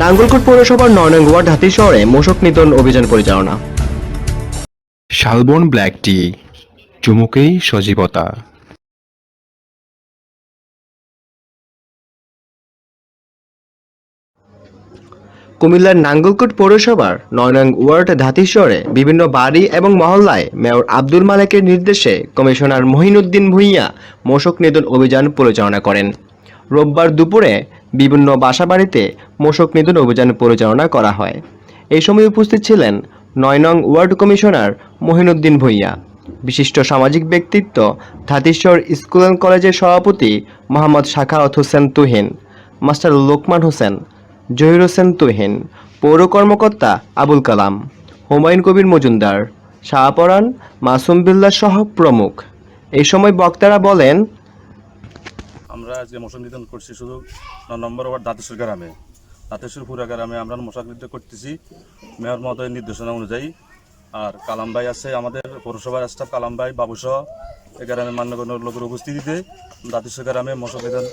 নাঙ্গলকোট পৌরসভার নয়নং ওয়ার্ড হাতি শহরে মোশক নিধন অভিযান পরিচালনা। শালবন ব্ল্যাক টি, চুমুকেই সজীবতা। কুমিল্লার নাঙ্গলকোট পৌরসভার নয় নং ওয়ার্ড ধাতিশহরে বিভিন্ন বাড়ি এবং মহল্লায় মেয়র আব্দুল মালেকের নির্দেশে কমিশনার মহিনুদ্দিন ভূঁইয়া মশক নিধন অভিযান পরিচালনা করেন। রোববার দুপুরে বিভিন্ন বাসাবাড়িতে মশক নিধন অভিযান পরিচালনা করা হয়। এই সময় উপস্থিত ছিলেন নয়নং ওয়ার্ড কমিশনার মহিনুদ্দিন ভূঁইয়া। বিশিষ্ট সামাজিক ব্যক্তিত্ব ধাতিশ্বর স্কুল অ্যান্ড কলেজের সভাপতি মোহাম্মদ শাখাওয়াত হোসেন তুহিন, মাস্টার লোকমান হোসেন জহির হোসেন তোহেন পৌর কর্মকর্তা আবুল কালাম, হুমায়ুন কবির মজুমদার শাহপরান মাসুম বিল্লাহ সহ প্রমুখ। এই সময় বক্তারা বলেন, আমরা আজকে মশা নিধন করছি শুধু নম্বর ওয়ার্ড দাঁতেশ্বর গ্রামে। দাঁতেশ্বর পুরা গ্রামে আমরা মশা নিধন করতেছি, মেয়র মহোদয়ের নির্দেশনা অনুযায়ী। আর কালাম ভাই আছে আমাদের পৌরসভার স্টাফ কালাম ভাই, বাবুসহ এই গ্রামে মান্যগণ্য লোকের উপস্থিতিতে দাঁতেশ্বর গ্রামে মশক নিধন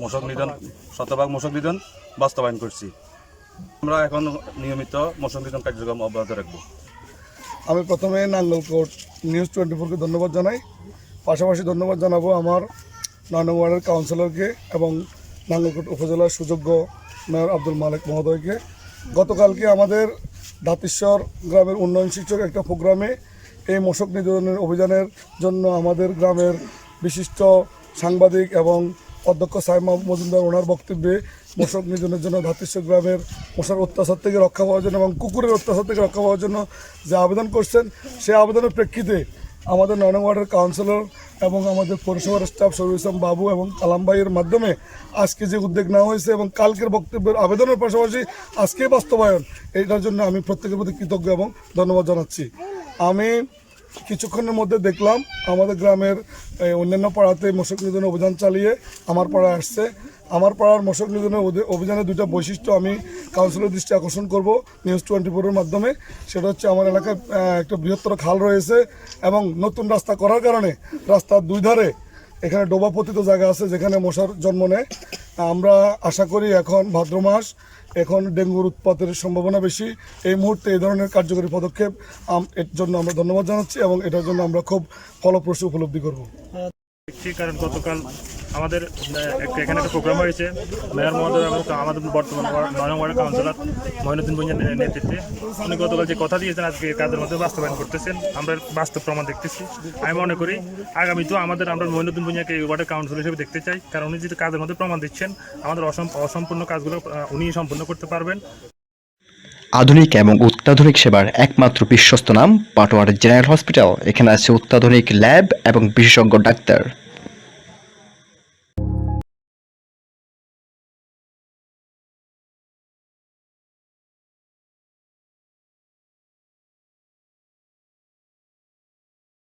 মশক নিধন, শতভাগ মশক নিধন বাস্তবায়ন করছি। আমরা এখন নিয়মিত মশক নিধন কার্যক্রম অব্যাহত রাখব। আমি প্রথমে নাঙ্গলকোট নিউজ টোয়েন্টি ফোরকে ধন্যবাদ জানাই। পাশাপাশি ধন্যবাদ জানাব আমার নয় ওয়ার্ডের কাউন্সিলরকে এবং নাঙ্গলকোট উপজেলার সুযোগ্য মেয়র আব্দুল মালিক মহোদয়কে। গতকালকে আমাদের দাতিশ্বর গ্রামের উন্নয়ন শিক্ষক একটা প্রোগ্রামে এই মশক নিধনের অভিযানের জন্য আমাদের গ্রামের বিশিষ্ট সাংবাদিক এবং অধ্যক্ষ সাইমা মজুমদার, ওনার বক্তব্যে মশক নিধনের জন্য ধাতিশ্বর গ্রামের মশার অত্যাচার থেকে রক্ষা পাওয়ার জন্য এবং কুকুরের অত্যাচার থেকে রক্ষা পাওয়ার জন্য যে আবেদন করছেন, সেই আবেদনের প্রেক্ষিতে আমাদের নয় নং ওয়ার্ডের কাউন্সিলর এবং আমাদের পৌরসভার স্টাফ শরীর ইসলাম বাবু এবং কালাম ভাইয়ের মাধ্যমে আজকে যে উদ্যোগ নেওয়া হয়েছে এবং কালকের বক্তব্যের আবেদনের পাশাপাশি আজকে বাস্তবায়ন, এটার জন্য আমি প্রত্যেকের প্রতি কৃতজ্ঞ এবং ধন্যবাদ জানাচ্ছি। আমি কিছুক্ষণের মধ্যে দেখলাম আমাদের গ্রামের অন্যান্য পাড়াতে মশক নিধন অভিযান চালিয়ে আমার পাড়ায় আসছে। আমার পাড়ার মশক নিধনের অভিযানের দুটা বৈশিষ্ট্য আমি কাউন্সিলের দৃষ্টি আকর্ষণ করব নিউজ টোয়েন্টি ফোরের মাধ্যমে। সেটা হচ্ছে আমার এলাকায় একটা বৃহত্তর খাল রয়েছে এবং নতুন রাস্তা করার কারণে রাস্তার দুই ধারে এখানে ডোবাপতিত জায়গা আছে যেখানে মশার জন্ম নেয়। আমরা আশা করি এখন ভাদ্র মাস, এখন ডেঙ্গুর উৎপাতের সম্ভাবনা বেশি। এই মুহূর্তে এই ধরনের কার্যকরী পদক্ষেপ এর জন্য আমরা ধন্যবাদ জানাচ্ছি এবং এটার জন্য আমরা খুব ফলপ্রসূ উপলব্ধি করব। কারণ গতকাল আমাদের এখানে একটা প্রোগ্রাম হয়েছে, মেয়র মহোদয় এবং আমাদের বর্তমান ওয়ার্ড- নয় নং কাউন্সিলর মহিনুদ্দিন ভুঁইয়ার নেতৃত্বে। উনি গতকাল যে কথা দিয়েছেন, আজকে কাজের মধ্যে বাস্তবায়ন করতেছেন, আমরা বাস্তব প্রমাণ দেখতেছি। আমি মনে করি, আগামীতেও আমাদের, আমরা মহিনুদ্দিন এই ওয়ার্ডের কাউন্সিলর হিসেবে দেখতে চাই, কারণ উনি যদি কাজের মধ্যে প্রমাণ দিচ্ছেন, আমাদের অসম- অসম্পূর্ণ কাজগুলো উনি সম্পূর্ণ করতে পারবেন। আধুনিক এবং অত্যাধুনিক সেবার একমাত্র বিশ্বস্ত নাম পাটোয়ার জেনারেল হসপিটাল। এখানে আছে অত্যাধুনিক ল্যাব এবং বিশেষজ্ঞ ডাক্তার।